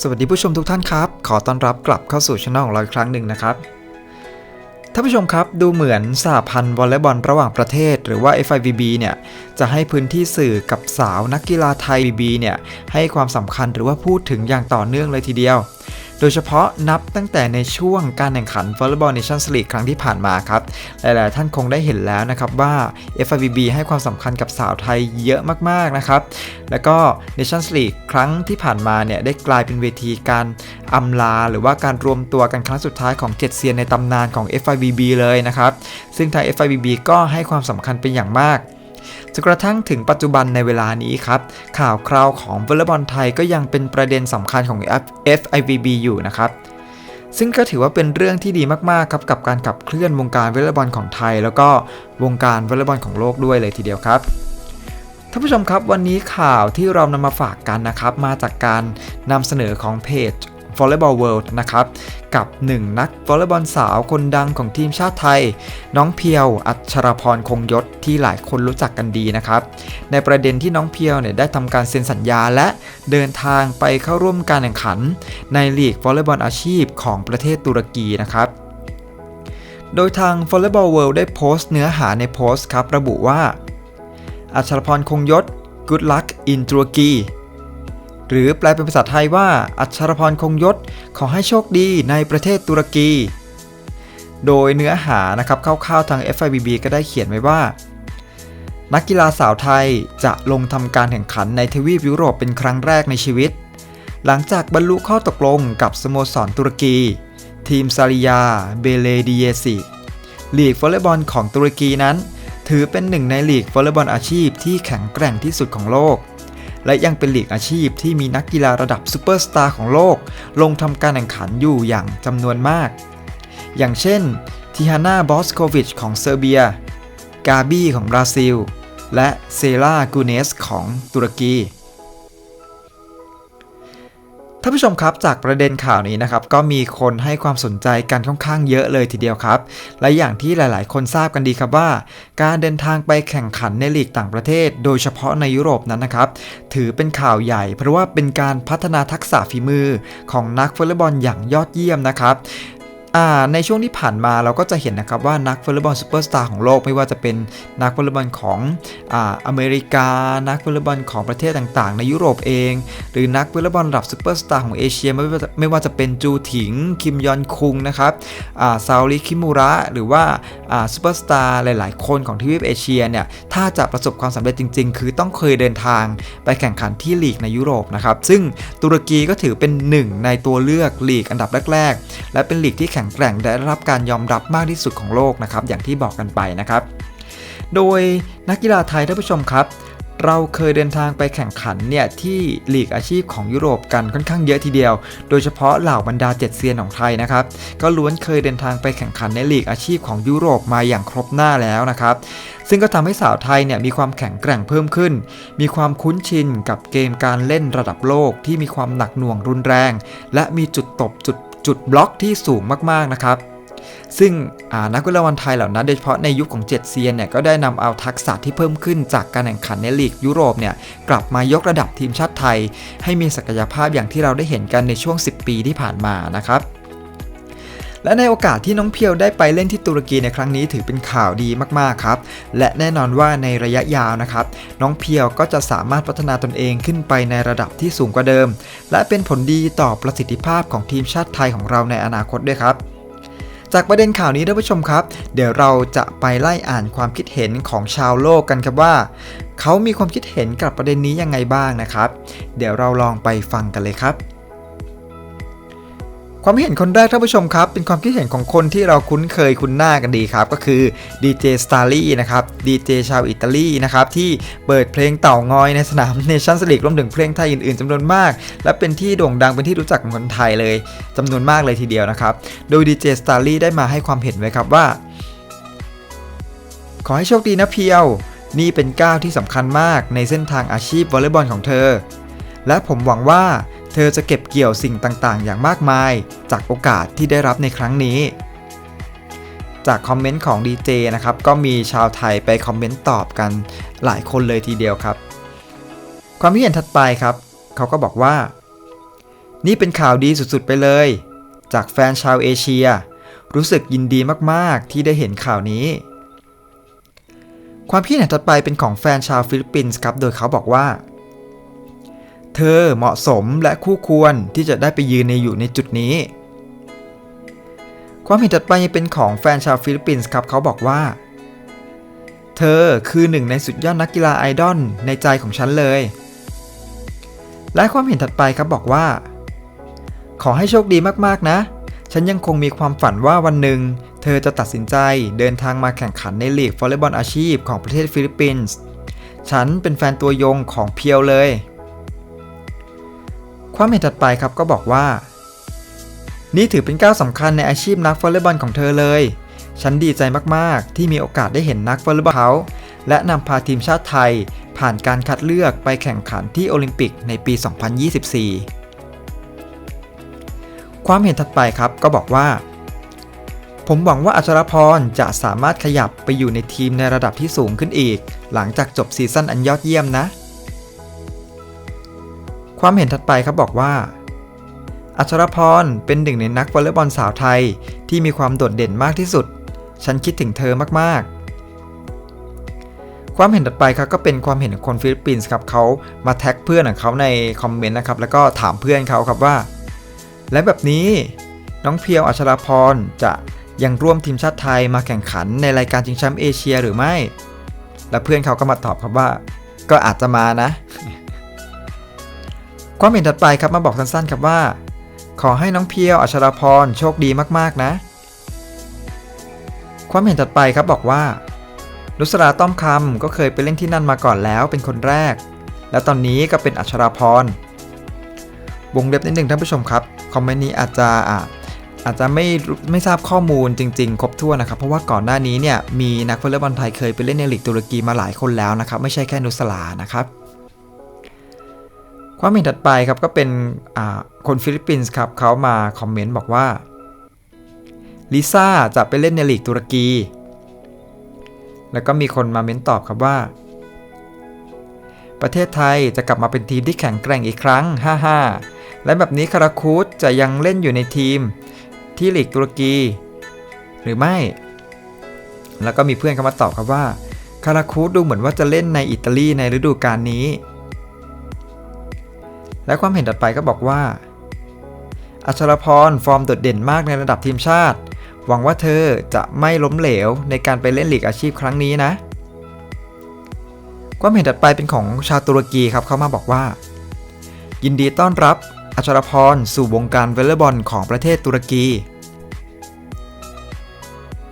สวัสดีผู้ชมทุกท่านครับ ขอต้อนรับกลับเข้าสู่ช่องของเราอีกครั้งหนึ่งนะครับท่านผู้ชมครับดูเหมือนสหพันธ์วอลเลย์บอลระหว่างประเทศ หรือว่า FIVB เนี่ยจะให้พื้นที่สื่อกับสาวนักกีฬาไทย BB เนี่ยให้ความสำคัญหรือว่าพูดถึงอย่างต่อเนื่องเลยทีเดียว โดยเฉพาะนับตั้งแต่ในช่วงการแข่งขันวอลเลย์บอลเนชั่นสลีกครั้งที่ผ่านมาครับ หลายๆ ท่านคงได้เห็นแล้วนะครับว่า FIVB ให้ความสำคัญกับสาวไทยเยอะมากๆนะครับ แล้วก็ Nations League ครั้งที่ผ่านมาเนี่ยได้กลายเป็นเวทีการอำลา หรือว่าการรวมตัวกันครั้งสุดท้ายของเจ็ดเซียนในตำนานของ FIVB เลยนะครับ ซึ่งทาง FIVB ก็ให้ความสำคัญเป็นอย่างมาก จนกระทั่งถึงปัจจุบันในเวลานี้ครับ ข่าวคราวของวอลเลย์บอลไทยก็ยังเป็นประเด็นสำคัญของ FIVB อยู่นะครับซึ่งก็ถือว่าเป็นเรื่องที่ดีมากๆครับกับการขับเคลื่อนวงการวอลเลย์บอลของไทย แล้วก็วงการวอลเลย์บอลของโลกด้วยเลยทีเดียวครับท่านผู้ชมครับวันนี้ข่าวที่เรานำมาฝากกันนะครับ มาจากการนำเสนอของเพจ Volleyball World นะครับกับ 1 นักวอลเลย์บอลสาวคนดังของทีมชาติไทย น้องเพียว อัชรพรคงยศที่หลายคนรู้จักกันดีนะครับ ในประเด็นที่น้องเพียวเนี่ยได้ทำการเซ็นสัญญาและเดินทางไปเข้าร่วมการแข่งขัน ในลีกวอลเลย์บอลอาชีพของประเทศตุรกีนะครับโดยทาง Volleyball World ได้โพสต์เนื้อหาในโพสต์ครับ ระบุว่า อัชรพรคงยศ Good luck in Turkey หรือแปลเป็นภาษาไทยว่า อัชรพรคงยศ ขอให้โชคดีในประเทศตุรกี โดยเนื้อหานะครับคร่าวๆทาง FIBB ก็ได้เขียนไว้ว่า นักกีฬาสาวไทยจะลงทำการแข่งขันในทวีปยุโรปเป็นครั้งแรกในชีวิต หลังจากบรรลุข้อตกลงกับสโมสรตุรกี ทีมซาริยา เบเลดีเยซีลีกวอลเลย์บอลของตุรกีนั้น ถือเป็นหนึ่งในลีกวอลเลย์บอลอาชีพที่แข็งแกร่งที่สุดของโลก และยังเป็นลีกอาชีพที่มีนักกีฬาระดับซูเปอร์สตาร์ของโลก ลงทำการแข่งขันอยู่อย่างจำนวนมาก อย่างเช่นทิฮาน่าบอสโควิชของเซอร์เบีย กาบี้ของบราซิล และเซรากูเนสของตุรกี ท่านผู้ชมครับจากประเด็นข่าวนี้นะครับก็มีคนให้ความสนใจกันค่อนข้างเยอะเลยทีเดียวครับ และอย่างที่หลายๆ คนทราบกันดีครับว่า การเดินทางไปแข่งขันในลีกต่างประเทศ โดยเฉพาะในยุโรปนั้นนะครับ ถือเป็นข่าวใหญ่ เพราะว่าเป็นการพัฒนาทักษะฝีมือของนักฟุตบอลอย่างยอดเยี่ยมนะครับ ในช่วงที่ผ่านมาเราก็จะเห็นนะครับว่านักวอลเลย์บอลซูเปอร์สตาร์ของโลกไม่ว่าจะเป็นนักวอลเลย์บอลของออเมริกา นักวอลเลย์บอลของประเทศต่างๆ ในยุโรปเอง หรือนักวอลเลย์บอลระดับซูเปอร์สตาร์ของเอเชียไม่ว่าจะไม่ว่าจะเป็นจูถิง คิมยอนคุงนะครับซาลิคิมูระ หรือว่าซูเปอร์สตาร์หลาย ๆ คนของทวีปเอเชียเนี่ยถ้าจะประสบความสำเร็จจริง ๆ คือต้องเคยเดินทางไปแข่งขันที่ลีกในยุโรปนะครับซึ่งตุรกีก็ถือเป็นหนึ่งในตัวเลือกลีกอันดับแรก ๆ และเป็นลีกที่แข็งแกร่งได้รับการยอมรับมากที่สุดของโลกนะครับอย่างที่บอกกันไปนะครับ โดยนักกีฬาไทยท่านผู้ชมครับเราเคยเดินทางไปแข่งขันเนี่ยที่ลีกอาชีพของยุโรปกันค่อนข้างเยอะทีเดียว โดยเฉพาะเหล่าบรรดาเจ็ดเซียนของไทยนะครับ ก็ล้วนเคยเดินทางไปแข่งขันในลีกอาชีพของยุโรปมาอย่างครบหน้าแล้วนะครับ ซึ่งก็ทำให้สาวไทยเนี่ยมีความแข็งแกร่งเพิ่มขึ้น มีความคุ้นชินกับเกมการเล่นระดับโลกที่มีความหนักหน่วงรุนแรง และมีจุดตบจุด จุดบล็อกที่สูงมากๆนะครับ ซึ่งนักวอลเลย์บอลไทยเหล่านั้นโดยเฉพาะในยุคของเจ็ดเซียนเนี่ยก็ได้นำเอาทักษะที่เพิ่มขึ้นจากการแข่งขันในลีกยุโรปเนี่ยกลับมายกระดับทีมชาติไทย ให้มีศักยภาพอย่างที่เราได้เห็นกันในช่วง 10 ปีที่ผ่านมานะครับ และในโอกาสที่น้องเพียวได้ไปเล่นที่ตุรกีในครั้งนี้ถือเป็นข่าวดีมากๆครับ และแน่นอนว่าในระยะยาวนะครับ น้องเพียวก็จะสามารถพัฒนาตนเองขึ้นไปในระดับที่สูงกว่าเดิม และเป็นผลดีต่อประสิทธิภาพของทีมชาติไทยของเราในอนาคตด้วยครับจากประเด็นข่าวนี้ท่านผู้ชมครับ เดี๋ยวเราจะไปไล่อ่านความคิดเห็นของชาวโลกกันครับว่า เขามีความคิดเห็นกับประเด็นนี้ยังไงบ้างนะครับ เดี๋ยวเราลองไปฟังกันเลยครับ ความเห็นคนแรกท่านผู้ชมครับ เป็นความคิดเห็นของคนที่เราคุ้นเคยคุ้นหน้ากันดีครับ ก็คือดีเจสตาร์ลี่นะครับดีเจชาวอิตาลีนะครับที่เปิดเพลงเต่างอยในสนามเนชั่นสลีกรวมถึงเพลงไทยอื่นๆจำนวนมาก และเป็นที่โด่งดังเป็นที่รู้จักของคนไทยเลยจำนวนมากเลยทีเดียวนะครับ โดยดีเจสตาร์ลี่ได้มาให้ความเห็นไว้ครับว่า ขอให้โชคดีนะเพียว นี่เป็นก้าวที่สำคัญมากในเส้นทางอาชีพวอลเลย์บอลของเธอ และผมหวังว่า เธอจะเก็บเกี่ยวสิ่งต่างๆ อย่างมากมาย จากโอกาสที่ได้รับในครั้งนี้ จากคอมเมนต์ของดีเจนะครับ ก็มีชาวไทยไปคอมเมนต์ตอบกันหลายคนเลยทีเดียวครับ ความคิดเห็นถัดไปครับ เขาก็บอกว่า นี่เป็นข่าวดีสุดๆไปเลย จากแฟนชาวเอเชีย รู้สึกยินดีมากๆ ที่ได้เห็นข่าวนี้ความคิดเห็นถัดไปเป็นของแฟนชาวฟิลิปปินส์ครับ โดยเขาบอกว่า เธอเหมาะสมและคู่ควรที่จะได้ไปยืนในอยู่ในจุดนี้ ความเห็นถัดไปเป็นของแฟนชาวฟิลิปปินส์ครับเขาบอกว่า เธอคือหนึ่งในสุดยอดนักกีฬาไอดอลในใจของฉันเลย และความเห็นถัดไปครับบอกว่า ขอให้โชคดีมากๆนะ ฉันยังคงมีความฝันว่าวันหนึ่งเธอจะตัดสินใจเดินทางมาแข่งขันในลีกวอลเลย์บอลอาชีพของประเทศฟิลิปปินส์ ฉันเป็นแฟนตัวยงของเพียวเลย ความเห็นถัดไปครับก็บอกว่า นี่ถือเป็นก้าวสำคัญในอาชีพนักวอลเลย์บอลของเธอเลย ฉันดีใจมากๆ ที่มีโอกาสได้เห็นนักวอลเลย์บอลเขาและนำพาทีมชาติไทย ผ่านการคัดเลือกไปแข่งขันที่โอลิมปิกในปี 2024 ความเห็นถัดไปครับก็บอกว่า ผมหวังว่าอัชรพรจะสามารถขยับไปอยู่ในทีมในระดับที่สูงขึ้นอีก หลังจากจบซีซั่นอันยอดเยี่ยมนะ ความเห็นถัดไปครับบอกว่า อัชรพรเป็นหนึ่งในนักวอลเลย์บอลสาวไทยที่มีความโดดเด่นมากที่สุด ฉันคิดถึงเธอมากๆ ความเห็นถัดไปครับก็เป็นความเห็นของคนฟิลิปปินส์ครับเขามาแท็กเพื่อนของเขาในคอมเมนต์นะครับแล้วก็ถามเพื่อนเขาครับว่า และแบบนี้น้องเพียวอัชรพรจะยังร่วมทีมชาติไทยมาแข่งขันในรายการชิงแชมป์เอเชียหรือไม่ และเพื่อนเขาก็มาตอบครับว่า ก็อาจจะมานะ ความเห็นถัดไปครับมาบอกสั้นๆครับว่า ขอให้น้องเพียวอัชราพรโชคดีมากๆนะ ความเห็นถัดไปครับบอกว่านุสราต้อมคำก็เคยไปเล่นที่นั่นมาก่อนแล้วเป็นคนแรก และตอนนี้ก็เป็นอัชราพรวงเล็บนิดหนึ่งท่านผู้ชมครับคอมเมนต์นี้อาจจะอาอาจจะไม่ไม่ทราบข้อมูลจริงๆ ครบถ้วนนะครับ เพราะว่าก่อนหน้านี้เนี่ยมีนักวอลเลย์บอลไทยเคยไปเล่นในลีกตุรกีมาหลายคนแล้วนะครับ ไม่ใช่แค่นุสลานะครับ ความเห็นถัดไปครับก็เป็นคนฟิลิปปินส์ครับเขามาคอมเมนต์บอกว่าลิซ่าจะไปเล่นในลีกตุรกี แล้วก็มีคนมาเม้นตอบครับว่า ประเทศไทยจะกลับมาเป็นทีมที่แข็งแกร่งอีกครั้ง55และแบบนี้คาราคูดจะยังเล่นอยู่ในทีมที่ลีกตุรกี หรือไม่ แล้วก็มีเพื่อนเข้ามาตอบครับว่า คาราคูดดูเหมือนว่าจะเล่นในอิตาลีในฤดูกาลนี้ และความเห็นถัดไปก็บอกว่า อัชรพรฟอร์มโดดเด่นมากในระดับทีมชาติ หวังว่าเธอจะไม่ล้มเหลวในการไปเล่นลีกอาชีพครั้งนี้นะ ความเห็นถัดไปเป็นของชาวตุรกีครับเขามาบอกว่า ยินดีต้อนรับอัชรพรสู่วงการวอลเลย์บอลของประเทศตุรกี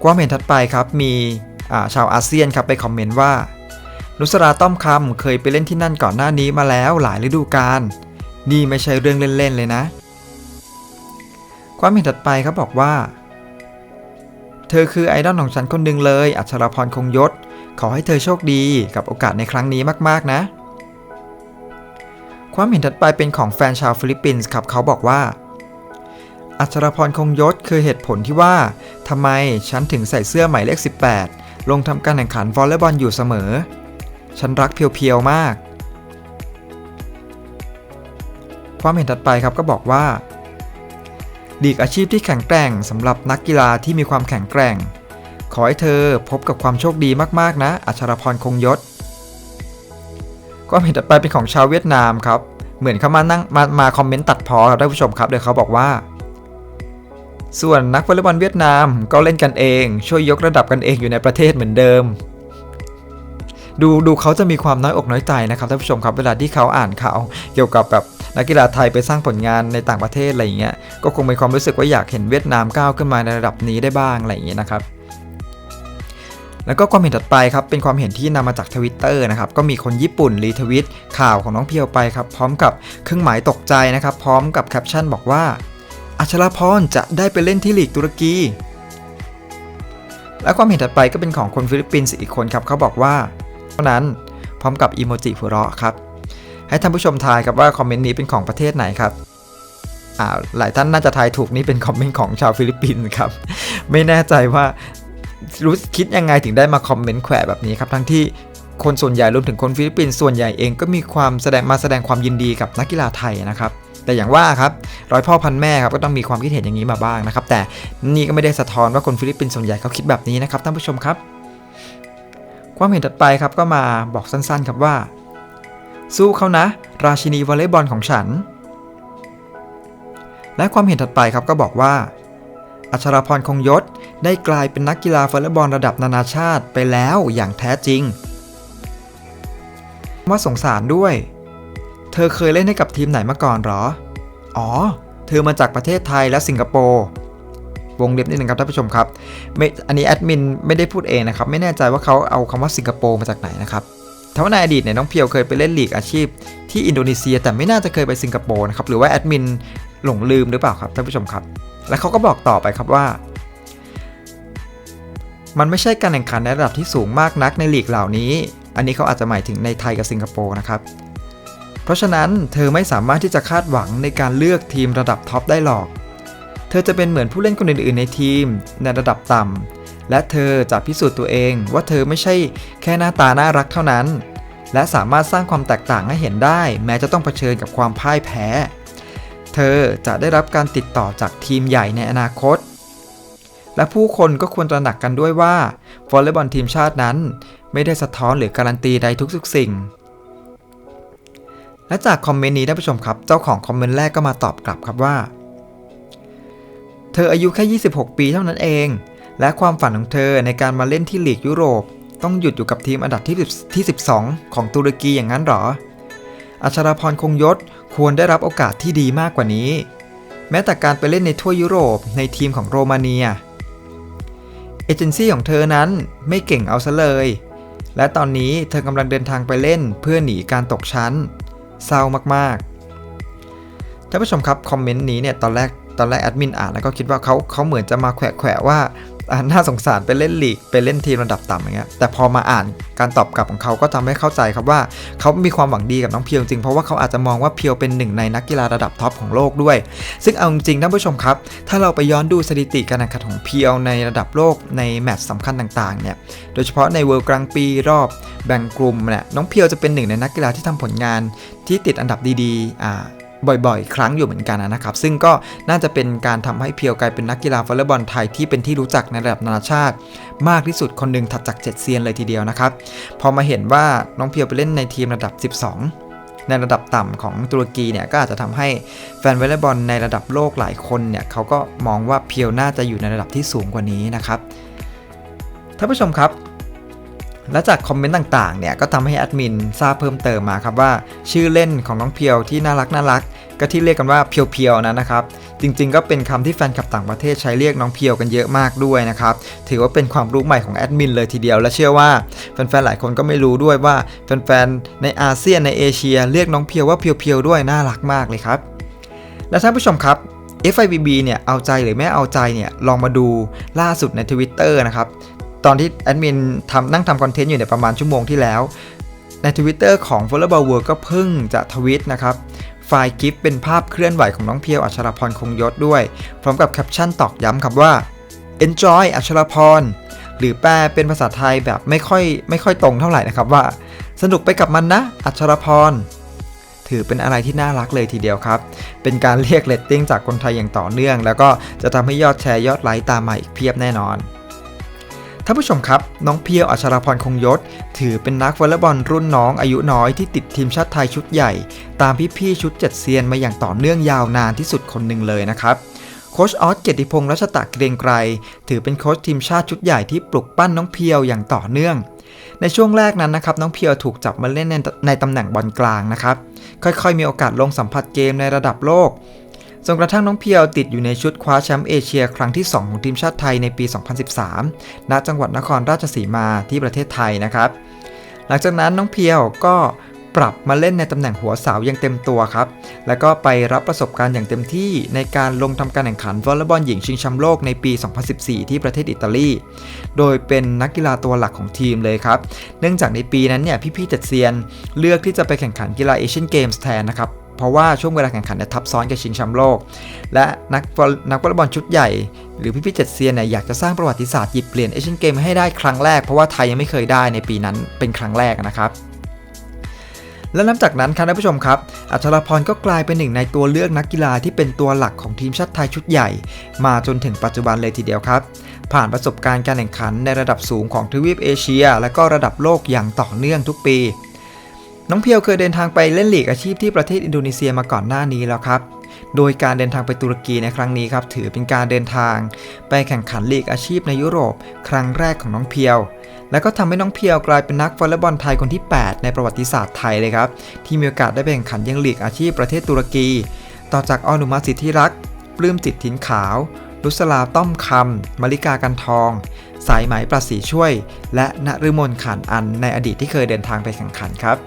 ความเห็นถัดไปครับมีชาวอาเซียนครับไปคอมเมนต์ว่า นุสราต้อมคำเคยไปเล่นที่นั่นก่อนหน้านี้มาแล้วหลายฤดูกาล นี่ไม่ใช่เรื่องเล่นๆเลยนะ ความเห็นถัดไปครับบอกว่า เธอคือไอดอลของฉันคนหนึ่งเลย อัชรพรคงยศ ขอให้เธอโชคดีกับโอกาสในครั้งนี้มากๆนะ ความเห็นถัดไปเป็นของแฟนชาวฟิลิปปินส์ครับเขาบอกว่า อัชรพรคงยศคือเหตุผลที่ว่าทำไมฉันถึงใส่เสื้อหมายเลข 18 ลงทำการแข่งขันวอลเลย์บอลอยู่เสมอ ฉันรักเพียวๆมาก ความเห็นถัดไปครับก็บอกว่าดีกอาชีพที่แข็งแกร่งสำหรับนักกีฬาที่มีความแข็งแกร่ง ขอให้เธอพบกับความโชคดีมากๆนะอัชรพรคงยศความเห็นต่อไปเป็นของชาวเวียดนามครับ เหมือนเขามานั่งมามาคอมเมนต์ตัดพอครับท่านผู้ชมครับโดยเขาบอกว่า ส่วนนักวอลเลย์บอลเวียดนามก็เล่นกันเอง ช่วยยกระดับกันเองอยู่ในประเทศเหมือนเดิม ดูดูเขาจะมีความน้อยอกน้อยใจนะครับท่านผู้ชมครับเวลาที่เขาอ่านข่าวเกี่ยวกับแบบ นักกีฬาไทยไปสร้างผลงานในต่างประเทศอะไรอย่างเงี้ยก็คงมีความรู้สึกว่าอยากเห็นเวียดนามก้าวขึ้นมาในระดับนี้ได้บ้างอะไรอย่างเงี้ยนะครับแล้วก็ความเห็นถัดไปครับเป็นความเห็นที่นำมาจากทวิตเตอร์นะครับก็มีคนญี่ปุ่นรีทวิตข่าวของน้องเพียวไปครับพร้อมกับเครื่องหมายตกใจนะครับพร้อมกับแคปชั่นบอกว่าอัชราพรจะได้ไปเล่นที่ลีกตุรกีและความเห็นถัดไปก็เป็นของคนฟิลิปปินส์อีกคนครับเขาบอกว่า เท่านั้นพร้อมกับอีโมจิหัวเราะครับ ให้ท่านผู้ชมทายครับว่าคอมเมนต์นี้เป็นของประเทศไหนครับหลายท่านน่าจะทายถูกนี่เป็นคอมเมนต์ของชาวฟิลิปปินส์ครับ ไม่แน่ใจว่ารู้คิดยังไงถึงได้มาคอมเมนต์แขวะแบบนี้ครับ ทั้งที่คนส่วนใหญ่รวมถึงคนฟิลิปปินส์ส่วนใหญ่เองก็มีความแสดงมาแสดงความยินดีกับนักกีฬาไทยนะครับ แต่อย่างว่าครับร้อยพ่อพันแม่ครับก็ต้องมีความคิดเห็นอย่างนี้มาบ้างนะครับ แต่นี่ก็ไม่ได้สะท้อนว่าคนฟิลิปปินส์ส่วนใหญ่เขาคิดแบบนี้นะครับท่านผู้ชมครับ ความเห็นถัดไปครับก็มาบอกสั้นๆ ครับว่า สู้เขานะ ราชินีวอลเลย์บอลของฉัน และความเห็นถัดไปครับก็บอกว่า อัชราพรคงยศได้กลายเป็นนักกีฬาวอลเลย์บอลระดับนานาชาติไปแล้วอย่างแท้จริง ว่าสงสารด้วย เธอเคยเล่นให้กับทีมไหนมาก่อนหรอ อ๋อ เธอมาจากประเทศไทยและสิงคโปร์วงเล็บนิดนึงครับท่านผู้ชมครับไม่อันนี้แอดมินไม่ได้พูดเองนะครับ ไม่แน่ใจว่าเขาเอาคำว่าสิงคโปร์มาจากไหนนะครับ ถ้าว่าในอดีตเนี่ยน้องเพียวเคยไปเล่นลีกอาชีพ ที่อินโดนีเซียแต่ไม่น่าจะเคยไปสิงคโปร์นะครับหรือว่าแอดมินหลงลืมหรือเปล่าครับท่านผู้ชมครับ และเขาก็บอกต่อไปครับว่า มันไม่ใช่การแข่งขันในระดับที่สูงมากนักในลีกเหล่านี้ อันนี้เขาอาจจะหมายถึงในไทยกับสิงคโปร์นะครับเพราะฉะนั้นเธอไม่สามารถที่จะคาดหวังในการเลือกทีมระดับท็อปได้หรอก เธอจะเป็นเหมือนผู้เล่นคนอื่นๆในทีมในระดับต่ำ และเธอจะพิสูจน์ตัวเองว่าเธอไม่ใช่แค่หน้าตาน่ารักเท่านั้น และสามารถสร้างความแตกต่างให้เห็นได้ แม้จะต้องเผชิญกับความพ่ายแพ้ เธอจะได้รับการติดต่อจากทีมใหญ่ในอนาคต และผู้คนก็ควรตระหนักกันด้วยว่าวอลเลย์บอลทีมชาตินั้น ไม่ได้สะท้อนหรือการันตีใดทุกๆสิ่ง และจากคอมเมนต์นี้ท่านผู้ชมครับ เจ้าของคอมเมนต์แรกก็มาตอบกลับครับว่า เธออายุแค่ 26 ปีเท่านั้นเอง และความฝันของเธอในการมาเล่นที่ลีกยุโรป ต้องหยุดอยู่กับทีมอันดับที่10ที่ 12 ของตุรกีอย่างนั้นหรอ อัชราพรคงยศควรได้รับโอกาสที่ดีมากกว่านี้ แม้แต่การไปเล่นในทั่วยุโรปในทีมของโรมาเนีย เอเจนซี่ของเธอนั้นไม่เก่งเอาซะเลย และตอนนี้เธอกำลังเดินทางไปเล่นเพื่อหนีการตกชั้น เศร้ามากๆท่านผู้ชมครับคอมเมนต์นี้เนี่ยตอนแรกตอนแรกแอดมินอ่านแล้วก็คิดว่าเขาเขาเหมือนจะมาแขวะว่าอ่า น่าสงสารไปเล่นลีกไปเล่นทีมระดับต่ำอย่างเงี้ยแต่พอมาอ่านการตอบกลับของเขาก็ทำให้เข้าใจครับว่าเขามีความหวังดีกับน้องเพียวจริงเพราะว่าเขาอาจจะมองว่าเพียวเป็นหนึ่งในนักกีฬาระดับท็อปของโลกด้วย ซึ่งเอาจริงๆท่านผู้ชมครับ ถ้าเราไปย้อนดูสถิติการแข่งขันของเพียวในระดับโลกในแมตช์สำคัญต่างๆเนี่ยโดยเฉพาะในเวิลด์กลางปีรอบแบ่งกลุ่มเนี่ยน้องเพียวจะเป็นหนึ่งในนักกีฬาที่ทำผลงานที่ติดอันดับดีๆอ่า บ่อยๆ ครั้งอยู่เหมือนกันนะครับ ซึ่งก็น่าจะเป็นการทำให้เพียวกลายเป็นนักกีฬาวอลเลย์บอลไทยที่เป็นที่รู้จักในระดับนานาชาติ มากที่สุดคนหนึ่งถัดจากเจ็ดเซียนเลยทีเดียวนะครับ พอมาเห็นว่าน้องเพียวไปเล่นในทีมระดับ 12ในระดับต่ำของตุรกีเนี่ยก็อาจจะทำให้แฟนวอลเลย์บอลในระดับโลกหลายคนเนี่ยเขาก็มองว่าเพียวน่าจะอยู่ในระดับที่สูงกว่านี้นะครับท่านผู้ชมครับ และจากคอมเมนต์ต่างๆ เนี่ยก็ทำให้แอดมินทราบเพิ่มเติมมาครับว่า ชื่อเล่นของน้องเพียวที่น่ารักน่ารัก ก็ที่เรียกกันว่าเพียวๆนะนะครับ จริงๆ ก็เป็นคำที่แฟนคลับต่างประเทศใช้เรียกน้องเพียวกันเยอะมากด้วยนะครับ ถือว่าเป็นความรู้ใหม่ของแอดมินเลยทีเดียว และเชื่อว่าแฟนๆหลายคนก็ไม่รู้ด้วยว่าแฟนๆในอาเซียนในเอเชีย เรียกน้องเพียวว่าเพียวๆด้วยน่ารักมากเลยครับ และท่านผู้ชมครับ FIVB เนี่ยเอาใจหรือไม่เอาใจเนี่ยลองมาดูล่าสุดใน Twitter นะครับ ตอนที่แอดมินทำนั่งทำคอนเทนต์อยู่เนี่ยประมาณชั่วโมงที่แล้ว ใน Twitter ของ Volleyball World ก็เพิ่งจะทวิตนะครับ ไฟล์กิฟเป็นภาพเคลื่อนไหวของน้องเพียวอัชรพรคงยศด้วย พร้อมกับแคปชั่นตอกย้ำครับว่า enjoy อัชรพรหรือแปลเป็นภาษาไทยแบบไม่ค่อยไม่ค่อยตรงเท่าไหร่นะครับว่า สนุกไปกับมันนะ อัชรพรถือเป็นอะไรที่น่ารักเลยทีเดียวครับ เป็นการเรียกเลตติ้งจากคนไทยอย่างต่อเนื่อง แล้วก็จะทำให้ยอดแชร์ยอดไลค์ตามมาอีกเพียบแน่นอน ท่านผู้ชมครับ น้องเพียวอัชราพรคงยศ ถือเป็นนักวอลเลย์บอลรุ่นน้องอายุน้อยที่ติดทีมชาติไทยชุดใหญ่ ตามพี่ๆชุดเจ็ดเซียนมาอย่างต่อเนื่องยาวนานที่สุดคนหนึ่งเลยนะครับโคชออสเกียรติพงษ์รัชตะเกรียงไกรถือเป็นโค้ชทีมชาติชุดใหญ่ที่ปลุกปั้นน้องเพียวอย่างต่อเนื่อง ในช่วงแรกนั้นนะครับน้องเพียวถูกจับมาเล่นในในตำแหน่งบอลกลางนะครับค่อยๆ มีโอกาสลงสัมผัสเกมในระดับโลก จนกระทั่งน้องเพียวติดอยู่ในชุดคว้าแชมป์เอเชียครั้งที่ 2 ของทีมชาติไทยในปี 2013 ณ จังหวัดนครราชสีมาที่ประเทศไทยนะครับ หลังจากนั้นน้องเพียวก็ปรับมาเล่นในตำแหน่งหัวเสาอย่างเต็มตัวครับ แล้วก็ไปรับประสบการณ์อย่างเต็มที่ในการลงทำการแข่งขันวอลเลย์บอลหญิงชิงแชมป์โลกในปี 2014 ที่ประเทศอิตาลี โดยเป็นนักกีฬาตัวหลักของทีมเลยครับ เนื่องจากในปีนั้นเนี่ยพี่ๆเจ็ดเซียน เลือกที่จะไปแข่งขันกีฬาเอเชียนเกมส์แทนนะครับ เพราะว่าช่วงเวลาแข่งขันทับซ้อนกับชิงแชมป์โลก และนักนักวอลเลย์บอลชุดใหญ่ หรือพี่ๆเจ็ดเซียนเนี่ยอยากจะสร้างประวัติศาสตร์หยิบเปลี่ยนเอเชียนเกมให้ได้ครั้งแรกเพราะว่าไทยยังไม่เคยได้ในปีนั้นเป็นครั้งแรกนะครับและนับจากนั้นครับท่านผู้ชมครับ อัชรพรก็กลายเป็นหนึ่งในตัวเลือกนักกีฬาที่เป็นตัวหลักของทีมชาติไทยชุดใหญ่ มาจนถึงปัจจุบันเลยทีเดียวครับ ผ่านประสบการณ์การแข่งขันในระดับสูงของทวีปเอเชีย และก็ระดับโลกอย่างต่อเนื่องทุกปี น้องเพียวเคยเดินทางไปเล่นหลีกอาชีพที่ประเทศอินโดนีเซียมาก่อนหน้านี้แล้วครับ โดยการเดินทางไปตุรกีในครั้งนี้ครับถือเป็นการเดินทาง ไปแข่งขันลีกอาชีพในยุโรป ครั้งแรกของน้องเพียว แล้วก็ทำให้น้องเพียวกลายเป็นนักวอลเลย์บอลไทยคนที่ 8 ในประวัติศาสตร์ไทยเลยครับที่มีโอกาสได้ไปแข่งขันยังลีกอาชีพประเทศตุรกี ต่อจากออนุมาสิทธิรัก ปลื้มจิตถิ่นขาวลุสลาต้อมคำมาริกากันทอง สายไหมประสีช่วย และนฤมลขานอันในอดีตที่เคยเดินทางไปแข่งขันครับ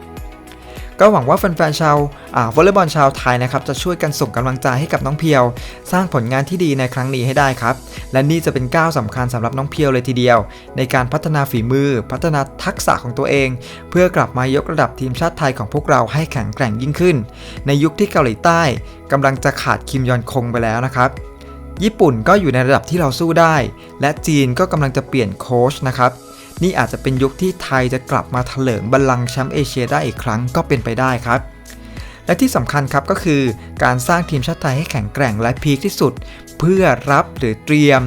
ก็หวังว่าแฟนๆชาวอาวอลเลย์บอลชาวไทยนะครับจะช่วยกันส่งกำลังใจให้กับน้องเพียว สร้างผลงานที่ดีในครั้งนี้ให้ได้ครับ และนี่จะเป็นก้าวสำคัญสำหรับน้องเพียวเลยทีเดียว ในการพัฒนาฝีมือ พัฒนาทักษะของตัวเอง เพื่อกลับมายกระดับทีมชาติไทยของพวกเราให้แข็งแกร่งยิ่งขึ้น ในยุคที่เกาหลีใต้กำลังจะขาดคิมยอนคงไปแล้วนะครับญี่ปุ่นก็อยู่ในระดับที่เราสู้ได้ และจีนก็กำลังจะเปลี่ยนโค้ชนะครับ นี่อาจจะเป็นยุคที่ไทยจะกลับมาเถลิงบัลลังก์แชมป์เอเชียได้อีกครั้งก็เป็นไปได้ครับ และที่สำคัญครับก็คือการสร้างทีมชาติไทยให้แข็งแกร่งและพีคที่สุด เพื่อรับหรือเตรียม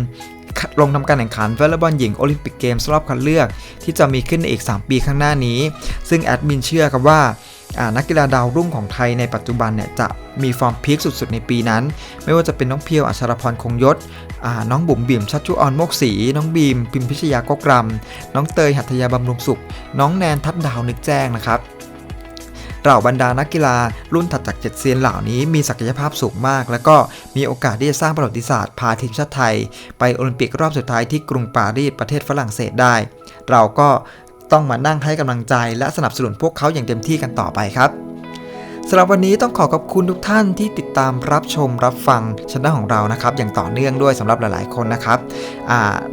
ลงทำการแข่งขันวอลเลย์บอลหญิงโอลิมปิกเกมส์รอบคัดเลือก ที่จะมีขึ้นในอีก 3 ปีข้างหน้านี้ ซึ่งแอดมินเชื่อครับว่า นักกีฬาดาวรุ่งของไทยในปัจจุบันเนี่ยจะมีฟอร์มพีคสุดๆ ในปีนั้น ไม่ว่าจะเป็นน้องเพียวอัชรพรคงยศน้องบุ๋มบิ่มชัชชุออนโมกศรีน้องบีม พิมพิชยากกรำน้องเตยหัตถยาบำรุงสุข น้องแนนทัดดาวนึกแจ้งนะครับเหล่าบรรดานักกีฬารุ่นถัดจากเจ็ดเซียนเหล่านี้มีศักยภาพสูงมาก แล้วก็มีโอกาสที่จะสร้างประวัติศาสตร์พาทีมชาติไทย ไปโอลิมปิกรอบสุดท้ายที่กรุงปารีสประเทศฝรั่งเศสได้ เราก็ ต้องมานั่งให้กำลังใจและสนับสนุนพวกเขาอย่างเต็มที่กันต่อไปครับสำหรับวันนี้ต้องขอขอบคุณทุกท่านที่ติดตามรับชมรับฟังช anel ของเรานะครับ อย่างต่อเนื่องด้วยสำหรับหลาย ๆ คนนะครับ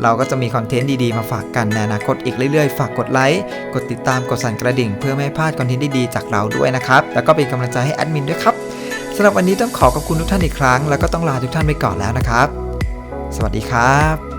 เราก็จะมีคอนเทนต์ดี ๆ มาฝากกันในอนาคตอีกเรื่อย ๆ ฝากกดไลค์กดติดตามกดสั่นกระดิ่ง เพื่อไม่พลาดคอนเทนต์ดี ๆ จากเราด้วยนะครับ แล้วก็เป็นกำลังใจให้แอดมินด้วยครับสำหรับวันนี้ต้องขอขอบคุณทุกท่านอีกครั้ง แล้วก็ต้องลาทุกท่านไปก่อนแล้วนะครับ สวัสดีครับ